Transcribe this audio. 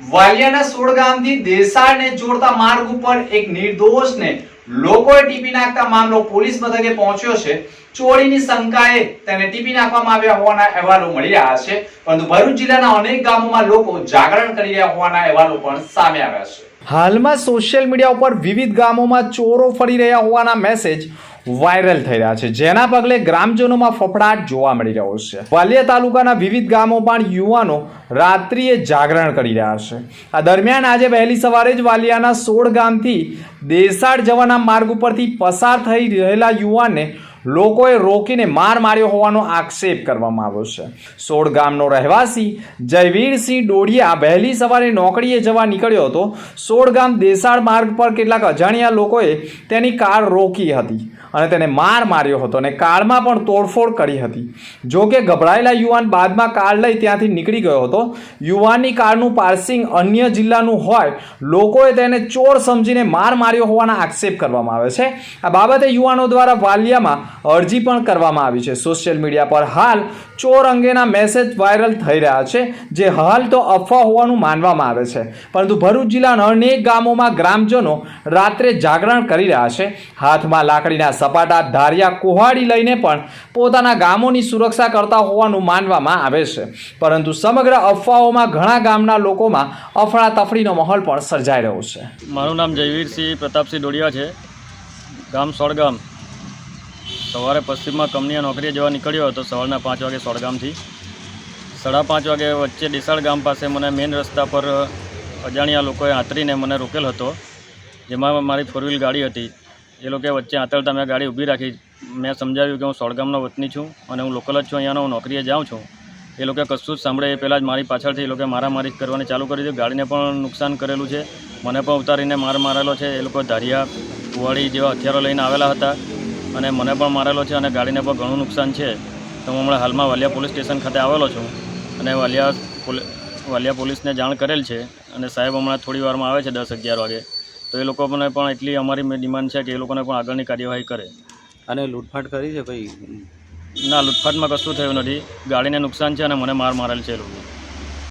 વાલિયાના સોળ ગામથી દેસાડને જોડતા માર્ગ ઉપર એક નિર્દોષને લોકોએ ટીપી નાખતા મામલો પોલીસ મથકે પહોંચ્યો છે. ચોરીની શંકાએ તેને ટીપી નાખવામાં આવ્યા હોવાના અહેવાલો મળી રહ્યા છે. પરંતુ ભરૂચ જિલ્લાના અનેક ગામોમાં લોકો જાગરણ કરી રહ્યા હોવાના અહેવાલો પણ સામે આવ્યા છે. હાલમાં સોશિયલ મીડિયા ઉપર વિવિધ ગામોમાં ચોરો ફરી રહ્યા હોવાના મેસેજ વાયરલ થઈ રહ્યા છે. જેના પગલે ગ્રામજનોમાં ફફડાટ જોવા મળી રહ્યો છે. વાલિયા તાલુકાના વિવિધ ગામોમાં યુવાનો રાત્રિએ જાગરણ કરી રહ્યા છે. આ દરમિયાન આજે વહેલી સવારે જ વાલિયાના સોળ ગામથી દેસાડ જવાના માર્ગ ઉપરથી પસાર થઈ રહેલા યુવાનને લોકોએ રોકીને માર માર્યો હોવાનો આક્ષેપ કરવામાં આવ્યો છે. સોળ ગામનો રહેવાસી જયવીરસિંહ ડોડિયા વહેલી સવારે નોકરીએ જવા નીકળ્યો હતો. સોળ ગામ દેસાડ માર્ગ પર કેટલાક અજાણ્યા લોકોએ તેની કાર રોકી હતી અને તેને માર માર્યો હતો અને કારમાં પણ તોડફોડ કરી હતી. જો કે ગભરાયેલા યુવાન બાદમાં કાર લઈ ત્યાંથી નીકળી ગયો હતો. યુવાનની કારનું પાર્સિંગ અન્ય જિલ્લાનું હોય, લોકોએ તેને ચોર સમજીને માર માર્યો હોવાના આક્ષેપ કરવામાં આવે છે. આ બાબતે યુવાનો દ્વારા વાલિયામાં અરજી પણ કરવામાં આવી છે. સોશિયલ મીડિયા પર હાલ ચોર અંગેના મેસેજ વાયરલ થઈ રહ્યા છે, જે હાલ તો અફવા હોવાનું માનવામાં આવે છે. પરંતુ ભરૂચ જિલ્લાના અનેક ગામોમાં ગ્રામજનો રાત્રે જાગરણ કરી રહ્યા છે. હાથમાં લાકડીના સપાટા, ધારિયા, કુહાડી લઈને પણ પોતાના ગામોની સુરક્ષા કરતા હોવાનું માનવામાં આવે છે. પરંતુ સમગ્ર અફવાઓમાં ઘણા ગામના લોકોમાં અફડાતફડીનો માહોલ પણ સર્જાઈ રહ્યો છે. મારું નામ જયવીરસિંહ પ્રતાપસિંહ ડોડિયા છે. ગામ સોળગામ. સવારે પશ્ચિમમાં કંપનીએ નોકરીએ જવા નીકળ્યો હતો સવારના પાંચ વાગે સોળગામથી. સાડા પાંચ વાગે વચ્ચે ડીસાળ ગામ પાસે મને મેઇન રસ્તા પર અજાણ્યા લોકોએ આંતરીને મને રોકેલ હતો, જેમાં મારી ફોર વ્હીલ ગાડી હતી. એ લોકોએ વચ્ચે આંતરતા મેં ગાડી ઊભી રાખી. મેં સમજાવ્યું કે હું સોળગામનો વતની છું અને હું લોકલ જ છું, અહીંયાનો હું નોકરીએ જાઉં છું. એ લોકોએ કશું જ સાંભળે એ પહેલાં જ મારી પાછળથી એ લોકોએ મારામારી કરવાની ચાલુ કરી દીધી. ગાડીને પણ નુકસાન કરેલું છે. મને પણ ઉતારીને માર મારેલો છે. એ લોકો ધારિયા કુવાડી જેવા હથિયારો લઈને આવેલા હતા અને મને પણ મારેલો છે અને ગાડીને પણ ઘણું નુકસાન છે. તો હું હમણાં હાલમાં વાલિયા પોલીસ સ્ટેશન ખાતે આવેલો છું અને વાલિયા પોલીસ વાલિયા પોલીસને જાણ કરેલ છે અને સાહેબ હમણાં થોડી વારમાં આવે છે દસ અગિયાર વાગે. તો એ લોકોને પણ એટલી અમારી ડિમાન્ડ છે કે એ લોકોને પણ આગળની કાર્યવાહી કરે. અને લૂંટફાટ કરી છે ભાઈ ના લૂંટફાટમાં કશું થયું નથી. ગાડીને નુકસાન છે અને મને માર મારેલ છે એ